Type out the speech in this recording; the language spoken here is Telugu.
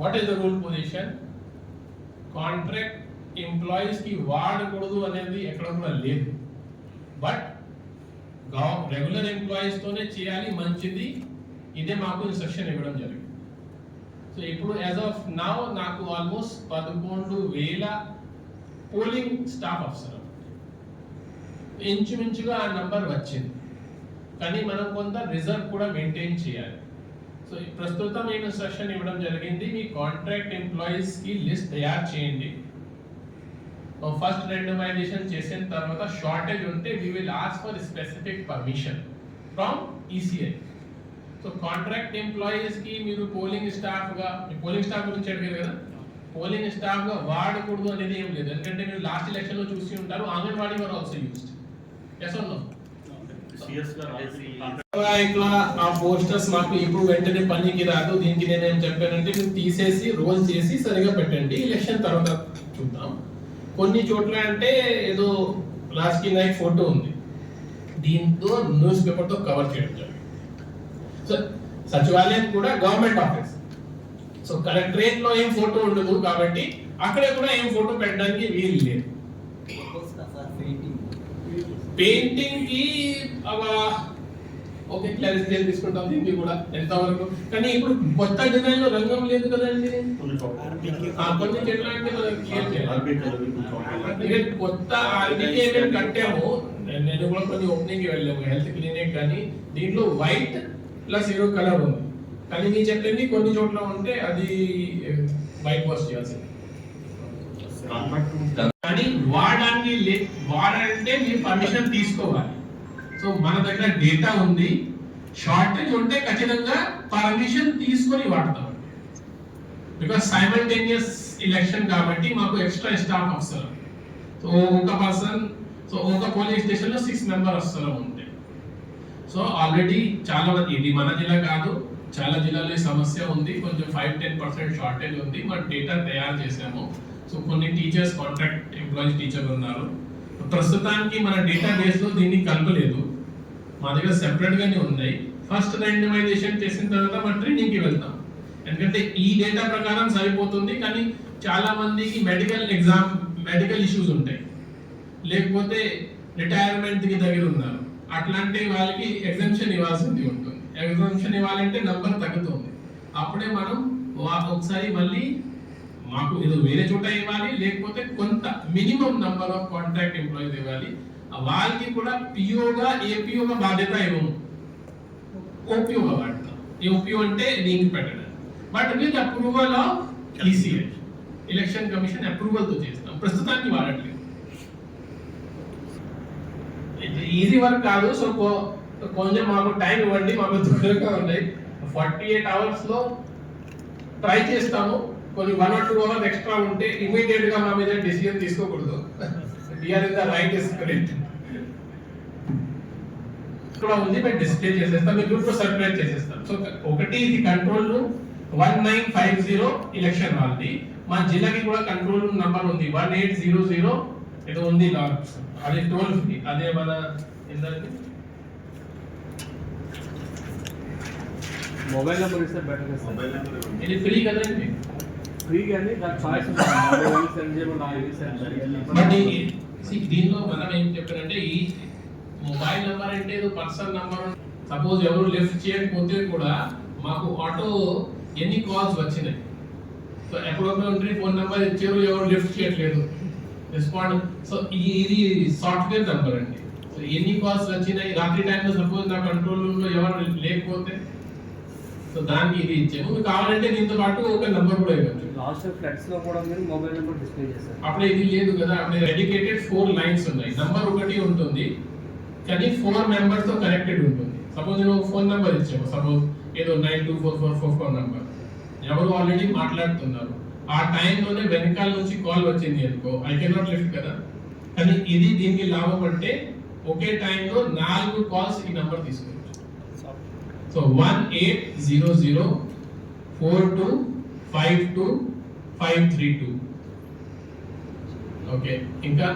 What is the rule position contract ఎంప్లాయీస్కి వాడకూడదు అనేది ఎక్కడ కూడా లేదు. బట్ రెగ్యులర్ ఎంప్లాయీస్తోనే చేయాలి మంచిది. ఇదే మాకు ఇన్స్ట్రక్షన్ ఇవ్వడం జరిగింది. సో ఇప్పుడు యాజ్ ఆఫ్ నౌ నాకు ఆల్మోస్ట్ పదకొండు వేల పోలింగ్ స్టాఫ్ అవసరం ఇంచుమించుగా ఆ నంబర్ వచ్చింది. కానీ మనం కొంత రిజర్వ్ కూడా మెయింటైన్ చేయాలి. సో ప్రస్తుతం నేను ఇన్స్ట్రక్షన్ ఇవ్వడం జరిగింది. మీ కాంట్రాక్ట్ ఎంప్లాయీస్కి లిస్ట్ తయారు చేయండి. ఫస్ట్ రెండమైజేషన్ చేసిన తర్వాత షార్టేజ్ ఉంటే we will ask for specific permission from ECI so contract ఎంప్లాయీస్కి మీరు పోలింగ్ స్టాఫ్గా పోలింగ్ స్టాఫ్ గురించి అడిగారు కదా? పోలింగ్ స్టాఫ్గా వాడకూడదు అనేది ఏం లేదు. ఎందుకంటే మీరు లాస్ట్ ఎలక్షన్లో చూసి ఉంటారు. Anganwadi were also used yes no ఇట్లా ఆ పోస్టర్స్ మాకు ఇప్పుడు వెంటనే పనికి రాదు. దీనికి నేను ఏం చెప్పానంటే మీరు తీసేసి రోల్ చేసి సరిగా పెట్టండి. ఎలక్షన్ తర్వాత చూద్దాం. కొన్ని చోట్ల అంటే ఏదో రాజకీయ నాయక్ ఫోటో ఉంది. దీంతో న్యూస్ పేపర్తో కవర్ చేయడం జరిగింది. సో సచివాలయం కూడా గవర్నమెంట్ ఆఫీస్. సో కలెక్టరేట్లో ఏం ఫోటో ఉండదు కాబట్టి అక్కడ కూడా ఏం ఫోటో పెట్టడానికి వీలు లేదు. పెయింటింగ్కి అవ ఓకే క్లారిఫికేషన్ తీసుకుంటాం దీనికి కూడా ఎంతవరకు. కానీ ఇప్పుడు కొత్త డిజైన్లో రంగం లేదు కదండి. కొంచెం ఎట్లా అంటే మనం క్లియర్ చేయాలి. కొత్త ఆర్బీకే మేము కట్టాము. నేను కూడా కొన్ని ఓపెనింగ్ వెళ్ళాము హెల్త్ క్లినిక్ కానీ. దీంట్లో వైట్ ప్లస్ ఏదో కలర్ ఉంది. కానీ మీరు చెప్పింది కొన్ని చోట్ల ఉంటే అది వైట్ వాష్ చేయాల్సింది. అది వాడడానికి వాడంటే మీరు పర్మిషన్ తీసుకోవాలి. సో మన దగ్గర డేటా ఉంది. షార్టేజ్ ఉంటే ఖచ్చితంగా పర్మిషన్ తీసుకొని వాడతాం. బికాస్ సైమల్టేనియస్ ఎలక్షన్ కాబట్టి మాకు ఎక్స్ట్రా స్టాఫ్ అవసరం. సో ఒక పర్సన్ సో ఒక పోలింగ్ స్టేషన్లో సిక్స్ మెంబర్ అవసరం ఉంటాయి సో ఆల్రెడీ చాలా మంది ఇది మన జిల్లా కాదు. చాలా జిల్లాలో సమస్య ఉంది. కొంచెం ఫైవ్ టెన్ పర్సెంట్ షార్టేజ్ ఉంది. మన డేటా తయారు చేసాము. సో కొన్ని టీచర్స్ కాంట్రాక్ట్ ఎంప్లాయీస్ టీచర్ ఉన్నారు. ప్రస్తుతానికి మన డేటా బేస్లో దీన్ని కలపలేదు. మా దగ్గర సెపరేట్గానే ఉన్నాయి. ఫస్ట్ ర్యాండమైజేషన్ చేసిన తర్వాత మన ట్రైనింగ్కి వెళ్తాం. ఎందుకంటే ఈ డేటా ప్రకారం సరిపోతుంది కానీ చాలా మందికి మెడికల్ ఎగ్జామ్ మెడికల్ ఇష్యూస్ ఉంటాయి. లేకపోతే రిటైర్మెంట్కి దగ్గర ఉన్నారు. అట్లాంటి వాళ్ళకి ఎగ్జామ్షన్ ఇవ్వాల్సింది ఉంటుంది. ఎగ్జామ్షన్ ఇవ్వాలంటే నంబర్ తగ్గుతుంది. అప్పుడే మనం ఒకసారి మళ్ళీ మాకు ఏదో వేరే చోట ఇవ్వాలి లేకపోతే కొంత minimum number of contract employees ఇవ్వాలి. ఆ వాళ్ళకి కూడా పిఓగా ఏపీఓగా బాధ్యత ఇవ్వము. ఓపీఓగా వాడతాం. ఓపీఓ అంటే లింక్ పెట్టడం but with approval of ECI election commission అప్రూవల్తో చేస్తాం. ప్రస్తుతానికి వాడట్లేదు. ఈజీ వర్క్ కాదు. సో కొంచెం మాకు టైం ఇవ్వండి. మాకు దగ్గరగా ఉన్నాయి. ఫార్టీ ఎయిట్ అవర్స్లో ట్రై చేస్తాము. కొన్ని one or two hours extra ఉంటే ఇమీడియట్గా మా మీద డిసిజన్ తీసుకోకూడదు. DR in the right is correct ఇక్కడ ఉంది మేము డిస్ప్లే చేసేస్తాం మీ గ్రూప్లో సర్క్యులేట్ చేసేస్తాం సో ఒకటి ఇది control one nine five zero election వాళ్ళది మా జిల్లాకి కూడా కంట్రోల్ నంబర్ ఉంది. వన్ ఎయిట్ జీరో జీరో ఏదో ఉంది అది టోల్ ఫ్రీ అదే మన ఏంటంటే మొబైల్ నెంబర్ ఇస్తే బెటర్ సార్. మొబైల్ నెంబర్ ఇది ఫ్రీ కదండి. ఫ్రీ కానీ దాని చాయిస్ ఉంటుంది సెండ్ చేయమని నాకు ఇది సెండ్ బట్ చేయాలి ఈ- see, దీనిలో మనం ఏం చెప్పారంటే ఈ మొబైల్ నెంబర్ అంటే ఏదో పర్సనల్ నెంబర్ సపోజ్ ఎవరు లిఫ్ట్ చేయకపోతే కూడా మాకు ఆటో ఎన్ని కాల్స్ వచ్చినాయి? సో ఉంటే ఫోన్ నెంబర్ ఇచ్చారు ఎవరు లిఫ్ట్ చేయట్లేదు. రెస్పాండ్ సో ఇది సాఫ్ట్వేర్ నెంబర్ అండి. సో ఎన్ని కాల్స్ వచ్చినాయి? రాత్రి టైంలో సపోజ్ నా కంట్రోల్ రూమ్లో ఎవరు లేకపోతే సో దానికి ఇది ఇచ్చాము మీకు కావాలంటే దీంతో పాటు ఒక నెంబర్ కూడా ఇవ్వచ్చు. లాస్ట్ ఫ్లెక్స్లో కూడా మీరు మొబైల్ నెంబర్ డిస్ప్లే చేశారు. అప్పుడు ఇది లేదు కదా అప్పుడు డెడికేటెడ్ ఫోర్ లైన్స్ ఉన్నాయి. నంబర్ ఒకటి ఉంటుంది కానీ ఫోర్ మెంబర్స్తో కనెక్టెడ్ ఉంటుంది. సపోజ్ నేను ఫోన్ నెంబర్ ఇచ్చాము సపోజ్ ఏదో nine two four four four four number ఎవరు ఆల్రెడీ మాట్లాడుతున్నారు. ఆ టైంలోనే వెనకాల నుంచి కాల్ వచ్చింది అనుకో ఐ కెనాట్ లిఫ్ట్ కదా. కానీ ఇది దీనికి లాభం అంటే ఒకే టైంలో నాలుగు కాల్స్ ఈ నంబర్ తీసుకోవచ్చు so one eight zero zero four two five two five three two okay ఇంకా